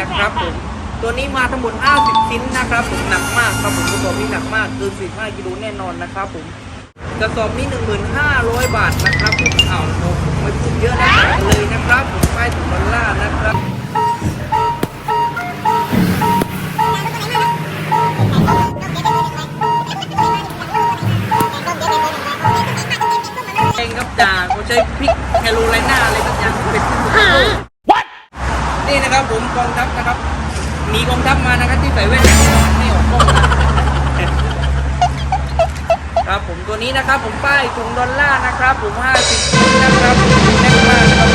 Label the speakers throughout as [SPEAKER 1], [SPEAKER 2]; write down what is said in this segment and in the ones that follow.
[SPEAKER 1] นะครับผมตัวนี้มาทั้งหมด 50 ชิ้นนะครับผมหนักมากครับผมกระสอบนี้หนักมากเกิน15กิโลแน่นอนนะครับผมกระสอบนี้ 1,500 บาทนะครับผมเอาผมไม่พูดเยอะนะเลยนะครับผมป้ายถุงดอลลานะครับเองครับจ่าเขาใช้พริกแคโรไลนาอะไรสักอย่างเป็นที่สุด นี่นะครับผมกองทัพนะครับ มีกองทัพมานะครับที่ใส่แว่นไม่ออกกล้องนะครับผมตัวนี้นะครับผมป้ายถุงดอลลาร์นะครับ ผม50ชิ้นนะครับแน่นมากนะครับ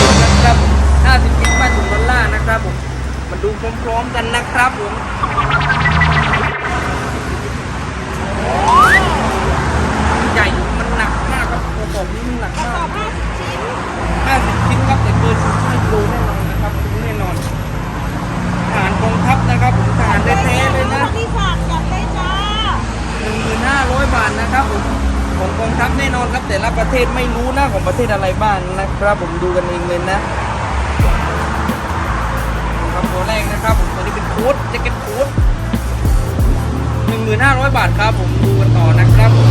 [SPEAKER 1] ผมนะครับผม50ชิ้นป้ายถุงดอลลาร์นะครับผมมาดูพร้อมๆกันนะครับผมใหญ่มันหนักมากครับกระสอบนี้มันหนักมากห้าสิบชิ้นครับแต่เกิน15กิโลแน่ นอนนะครับแน่นอนทหารกองทัพนะครับผมทหารแท้ๆเลยนะ
[SPEAKER 2] ที่ฝากจับได้จ้า
[SPEAKER 1] หนึ่งหมื่นห้าร้อยบาทนะครับผมของกองทัพแน่นอนครับแต่ละประเทศไม่รู้นะของประเทศอะไรบ้างนะครับ ผมดูกันเองเลยนะครับตัวแรกนะครับผมตัวนี้เป็นโค้ดแจ็คเก็ตโค้ดหนึ่งหมื่นห้าร้อยบาทครับ ผมดูกันต่อนะครับผม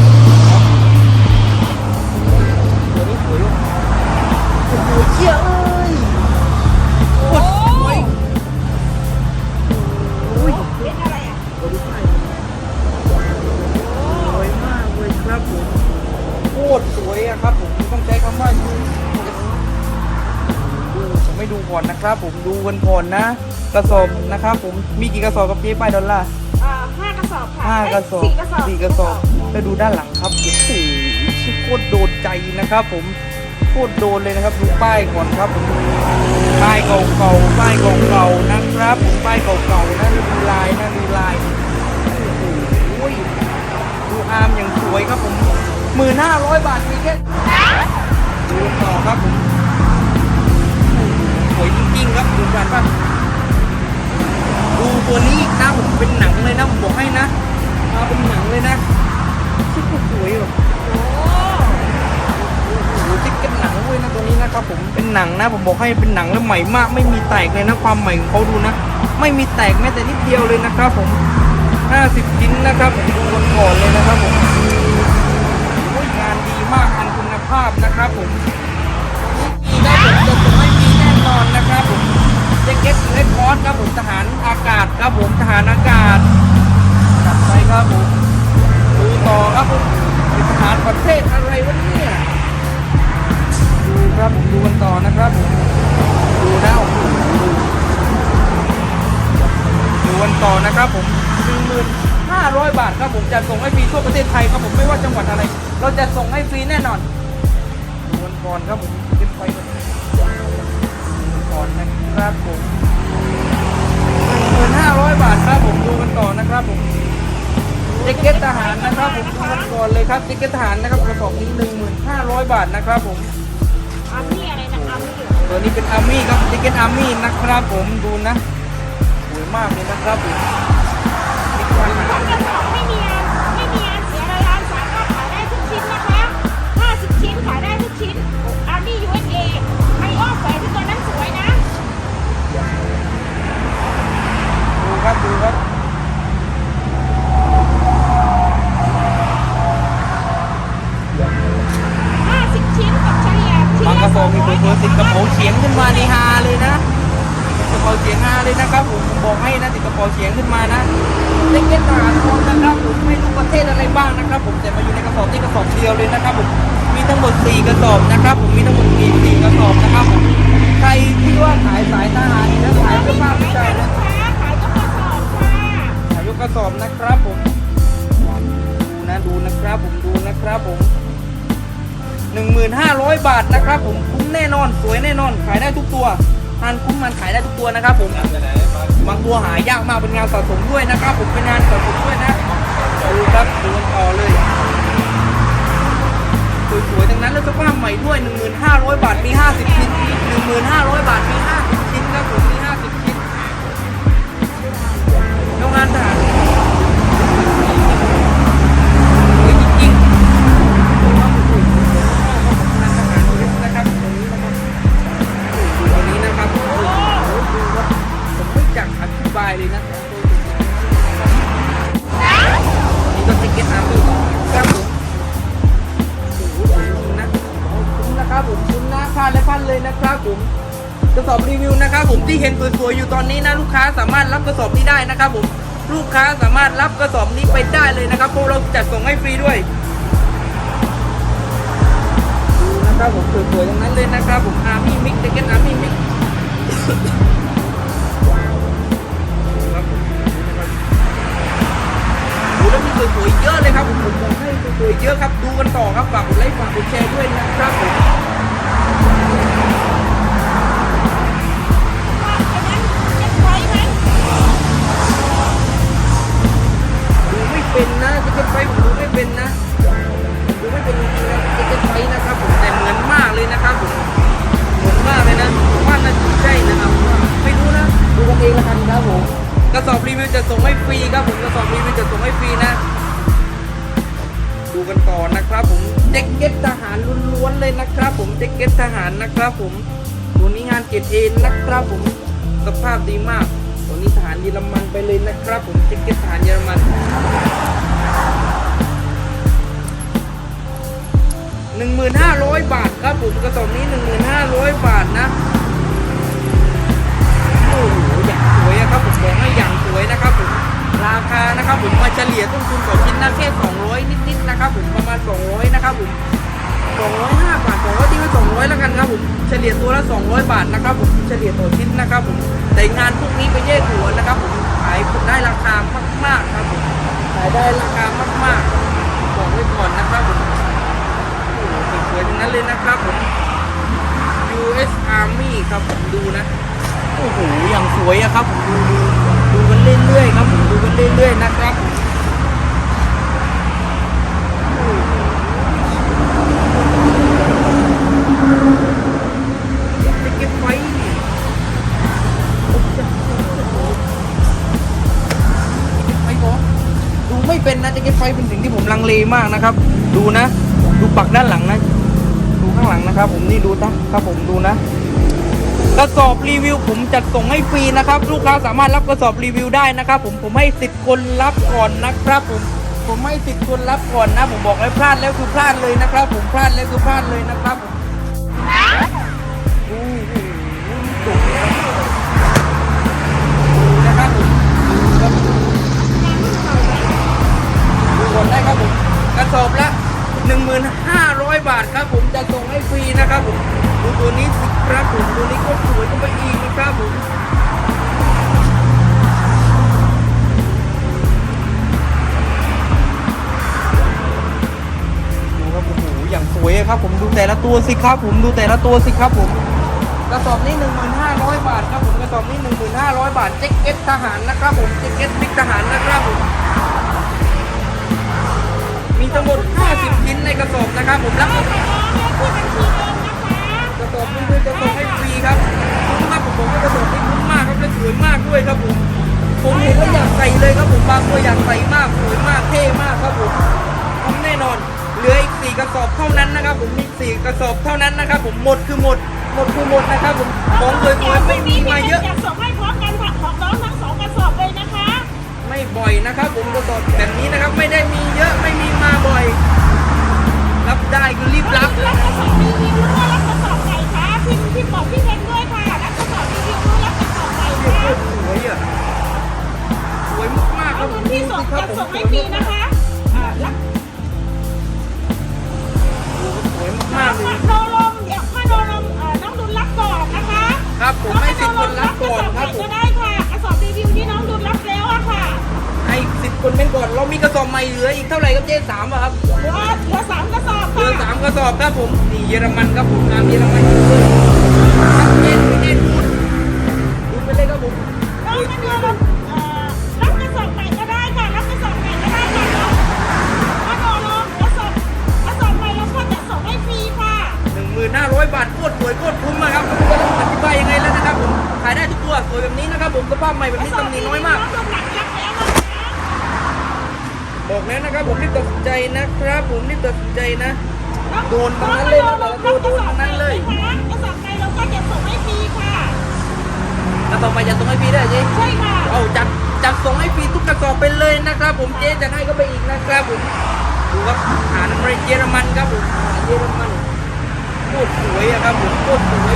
[SPEAKER 1] ครับตัวนี้สวยด้วยโอ้โหเชี่ยเอ้ย
[SPEAKER 2] น
[SPEAKER 1] นะครับผมดูกันก่อนนะ กระสอบนะครับผมมีกี่กระสอบกับเจ๊ป้ายดอลลาร์
[SPEAKER 2] อ่าห้ากระสอบค่ะ
[SPEAKER 1] ห้ากระสอบ
[SPEAKER 2] สี่กระสอบ
[SPEAKER 1] สี่กระสอบแล้วดูด้านหลังครับโอ้โหชิโคตรโดนใจนะครับ ผมโคตรโดนเลยนะครับดูป้ายก่อนครับผมป้ายเก่าๆป้ายเก่าๆนะครับผมป้ายเก่าๆนะดูลายนะดูลายโอ้โหดูอาร์มอย่างสวยครับผมหมื่นห้าร้อยบาทมีแค่ดูต่อครับผมสวยจ ริงครับดูกันป่ะดูตัวนี้อีกนะผมเป็นหนังเลยนะผมบอกให้นะมาเป็นหนังเลยนะชิคก็สวยแบบโอ้โหจิ๊กเป็นหนังเว้ยนะตัวนี้นะครับผมเป็นหนังนะผมบอกให้เป็นหนังแล้วใหม่มาก ไม่มีแตกเลยนะความใหม่ของเขาดูนะ ไม่มีแตกแม้แต่นิดเดียวเลยนะครับผม50ชิ้นนะครับผมดูกันก่อนเลยนะครับผมงานดีมากงานคุณภาพนะครับผม อนนะครับผมแจ็คเก็ตเรดคอร์สครับผมทหารอากาศครับผมทหารอากาศจัดไปครับผมดูต่อครับผมเป็นทหารประเทศอะไรวะเนี่ยดูครับผมดูกันต่อนะครับผมดูนะดูกันต่อนะครับผมหนึ่งหมื่นห้าร้อยบาทครับผมจะส่งให้ฟรีทั่วประเทศไทยครับผมไม่ว่าจังหวัดอะไร เราจะส่งให้ฟรีแน่นอนดูกันก่อนครับผมเก็บไป ก่อนก่อนนะครับผมหนึ่งห้าร้อยบาทครับผมดูกันต่อนะครับผมแจ็คเก็ตทหารนะครับผมดูกันก่อนเลยครับแจ็คเก็ตทหารนะครับกระสอบนี้หนึ่งหมื่นห้าร้อยบาทนะครับผม
[SPEAKER 2] อามี่อะไรนะอามี่
[SPEAKER 1] ตัวนี้เป็นอาร์มี่ครับแจ็คเก็ตอาร์มี่นะครับผมดูนะสวยมากเลยนะครับผม
[SPEAKER 2] ค
[SPEAKER 1] รับดูครับ
[SPEAKER 2] ห้าสิบชิ้นกับเฉลี่ยชิ้น
[SPEAKER 1] บางก
[SPEAKER 2] ละ
[SPEAKER 1] ระสอบมีเบอร์
[SPEAKER 2] 200
[SPEAKER 1] ติดกระเป๋าเฉียงขึ้นมาในฮาเลยนะกระเป๋าเฉียงฮาเลยนะครับผมผมบอกให้นะติดกระเป๋าเฉียงขึ้นมานะแจ็คเก็ตทหารคนนะครับผมไม่รู้ประเทศอะไรบ้างนะครับ ผมแต่มาอยู่ในกระสอบที่กระสอบเดียวเลยนะครับผมมีทั้งหมด 4 กระสอบนะครับ ครับผมคุ้มแน่นอนสวยแน่นอน ขายได้ทุกตัวทานคุ้มมันขายได้ทุกตัวนะครับผมบางตัวหายากมากเป็นงานสะสมด้วยนะครับ ผมเป็นงานสะสมด้วยนะดูครับดูกันต่อเลยสวยๆทั้งนั้นแล้วสภาพใหม่ด้วย 1,500 บาทมี 50 ชิ้น 1,500 บาทมี 50 ชิ้นครับผมมี สอบรีวิวนะครับผมที่เห็นสวยๆอยู่ตอนนี้นะลูกค้าสามารถรับกระสอบนี้ได้นะครับผมลูกค้าสามารถรับกระสอบนี้ไปได้เลยนะครับเพราะเราจัดส่งให้ฟรีด้วยนะครับผมสวยๆทั้งนั้นเลยนะครับผมอาร์มี่มิกเด็กเก็ตอาร์มี่มิกดูแล้วมีสวยๆเยอะเลยครับผมผมบอกให้สวยๆเยอะครับดูกันต่อครับฝากกดไลค์ฝากกดแชร์ด้วยนะครับผม ระสอบรีวิวจะส่งให้ฟรีครับผมกระสอบรีวิวจะส่งให้ฟรีนะ ดูกันต่อนะครับผมแจ็คเก็ตทหารล้วนๆเลยนะครับ ผมแจ็คเก็ตทหารนะครับ ผมตัวนี้งานเกรดเอ็นนะครับ ผมสภาพดีมากตัวนี้ทหารเยอรมันไปเลยนะครับ ผมแจ็คเก็ตทหารเยอรมัน1,500 บาทครับผมกระสอบนี้ 1,500 บาทนะ 200แล้วกันครับผมเฉลี่ยตัวละ 200 บาทนะครับผมเฉลี่ยต่อชิ้นนะครับผมแต่งานพวกนี้ไปแยกหัวนะครับผมขายได้ราคามากๆครับผมขายได้ราคามากๆบอกไว้ก่อนนะครับผมโอ้โหสวยๆทั้งนั้นเลยนะครับผม US Army ครับผมดูนะโอ้โหอย่างสวยอะครับผมดูดูดูกันเรื่อยๆครับผมดูกันเรื่อยๆนะครับ เป็นนะจะเก็บไฟเป็นสิ่งที่ผมลังเลมากนะครับ ดูนะ ดูปักด้านหลังนะ ดูข้างหลังนะครับ ผมนี่ดูนะครับผมดูนะกระสอบรีวิวผมจัดส่งให้ฟรีนะครับ ลูกค้าสามารถรับกระสอบรีวิวได้นะครับ ผมผมให้สิทธิ์คนรับก่อนนะครับ ผมผมให้สิทธิ์คนรับก่อนนะ ผมบอกเลยพลาดแล้วคือพลาดเลยนะครับ ผมพลาดแล้วคือพลาดเลยนะครับผม ดูก่อนได้ครับผมกระสอบละ 1,500 บาทครับผมจะส่งให้ฟรีนะครับผมดูตัวนี้สิครับผมตัวนี้ก็สวยก็ไปอีกนะครับผมดูครับโอ้โหอย่างสวยครับผมดูแต่ละตัวสิครับผมดูแต่ละตัวสิครับผมกระสอบนี้ 1,500 บาทครับผมกระสอบนี้ 1,500 บาทแจ็คเก็ตทหารนะครับผมแจ็คเก็ตบิ๊กทหารนะครับผม มีทั้งหมด 50 ชิ้นในกระสอบนะครับ ผมรับ
[SPEAKER 2] เอาไปออมเลขที่บัญชีเอนะคะ
[SPEAKER 1] กระสอบนี้คือจะส่งให้ฟรีครับคุ้มครับผมบอกว่ากระสอบนี้คุ้มมากครับและสวยมากด้วยครับผมผมเห็นแล้วอยากใส่เลยครับผมบางตัวอยากใส่มากสวยมากเท่มากครับผมคุ้มแน่นอนเหลืออีก4กระสอบเท่านั้นนะครับ ผมมี4กระสอบเท่านั้นนะครับ ผมหมดคือหมดหมดคือหมดนะครับ ผมของสวยๆไม่มีมาเยอะ
[SPEAKER 2] อยนะค
[SPEAKER 1] รับผมกระสอบแบบนี้นะครับไม่ได้มีเยอะไม่มีมาบ่อย รับได้คือรีบรับ
[SPEAKER 2] รับกระสอบรีวิวหรือว่ารับกระสอบไหนคะพิมพ์พิมพ์บอกพี่เพชรด้วยค่ะรับกระสอบรีวิวหรือรับกระสอบไหน
[SPEAKER 1] โอ้
[SPEAKER 2] คะ
[SPEAKER 1] โหสวยอะสวยมากๆค
[SPEAKER 2] เอา
[SPEAKER 1] รับผ
[SPEAKER 2] เงิ
[SPEAKER 1] ม
[SPEAKER 2] นที่ส่ง
[SPEAKER 1] ครั
[SPEAKER 2] จะ
[SPEAKER 1] ผม
[SPEAKER 2] ส่งให้ฟรีนะคะ คนเป็
[SPEAKER 1] นก่อน เรามีกระสอบใหม่เหลืออีกเท่าไหร่ครับเจ๊สามอะครับ
[SPEAKER 2] เหลือเหลือสามกระสอบ
[SPEAKER 1] เหลือ
[SPEAKER 2] ค่ะ
[SPEAKER 1] สามกระสอบครับผมนี่เยอรมันครับผมงานเยอรมันเลยครับเย็นเย็นพูดพูดไปเลยครับผม
[SPEAKER 2] น้องมาเดียวเอ่อรับกระสอบใหม่ก็ได้ค่ะรับกระสอบใหม่ก็ได้ค่ะน้องถ้าโนลมกระสอบกระสอบใหม่เราก็จะส่งให้ฟรีค่ะ
[SPEAKER 1] หนึ่งหมื่นห้าร้อยบาทโคตรสวยโคตรคุ้มอะครับไม่รู้จะอธิบายยังไงแล้วนะครับผมขายได้ทุกตัวสวยแบบนี้นะครับผมสภาพใหม่แบบนี้ตำหนิน้อยมาก
[SPEAKER 2] น้องดุลหลักรับแล้วนะคะ
[SPEAKER 1] บอกแล้วนะครับ ผมรีบตัดสินใจนะครับ ผมรีบตัดสินใจนะ
[SPEAKER 2] น้อง
[SPEAKER 1] โดนทั้งนั้นเลยนะแต่ละตัวโดนทั้งนั้นเลย
[SPEAKER 2] กระสอบใหม่เราก็จะส่งให้ฟรีค่ะ
[SPEAKER 1] กระสอบใหม่จะส่งให้ฟรีได้เจ๊
[SPEAKER 2] ใช่ค่ะ
[SPEAKER 1] เอาจัดจัดส่งให้ฟรีทุกกระสอบไปเลยนะครับ ผมเจ๊จะให้ก็ไปอีกนะครับผมดูครับอาหารอเมริกเยอรมันครับผมอาหารเยอรมันโคตรสวยอะครับผมโคตรสวย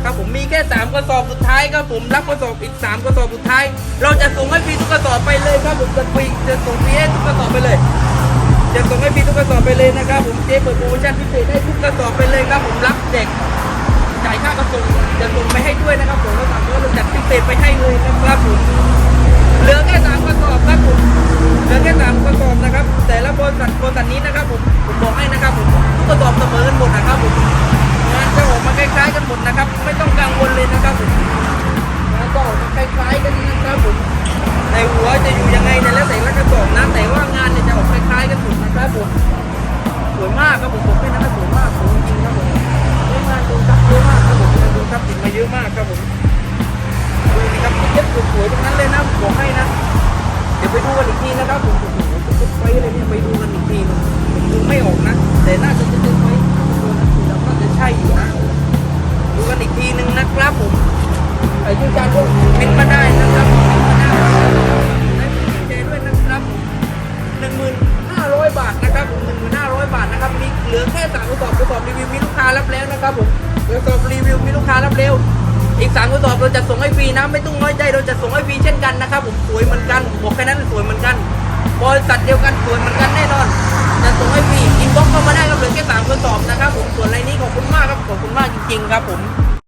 [SPEAKER 1] นะครับผมมีแค่สามกระสอบสุดท้ายครับผมรับกระสอบอีกสามกระสอบสุดท้าย เราจะส่งให้ฟรีทุกกระสอบไปเลยครับผมจะฟรีจะส่งฟรีให้ทุกกระสอบไปเลย จะส่งให้ฟรีทุกกระสอบไปเลยนะครับผมเจ๊เปิดโปรโมชั่นพิเศษให้ทุกกระสอบไปเลยครับผมรับเด็กจ่ายค่ากระส่งจะส่งไปให้ด้วยนะครับผมก็ถามว่าเราจัดพิเศษไปให้เลยนะครับผมเหลือแค่สามกระสอบครับผม 1,500 บาทนะครับ1,500 บาทนะครับ มีเหลือแค่สามกระสอบกระสอบรีวิวมีลูกค้ารับแล้วนะครับผมกระสอบรีวิวมีลูกค้ารับแล้วอีกสามกระสอบเราจะส่งให้ฟรีนะไม่ต้องน้อยใจเราจะส่งให้ฟรีเช่นกันนะครับผมสวยเหมือนกันบอกแค่นั้นสวยเหมือนกันบริษัทเดียวกันสวยเหมือนกันแน่นอนจะส่งให้ฟรีอินบ็อกซ์เข้ามาได้ครับเหลือแค่สามกระสอบนะครับผมส่วนไรนี้ขอบคุณมากครับขอบคุณมากจริงๆครับผม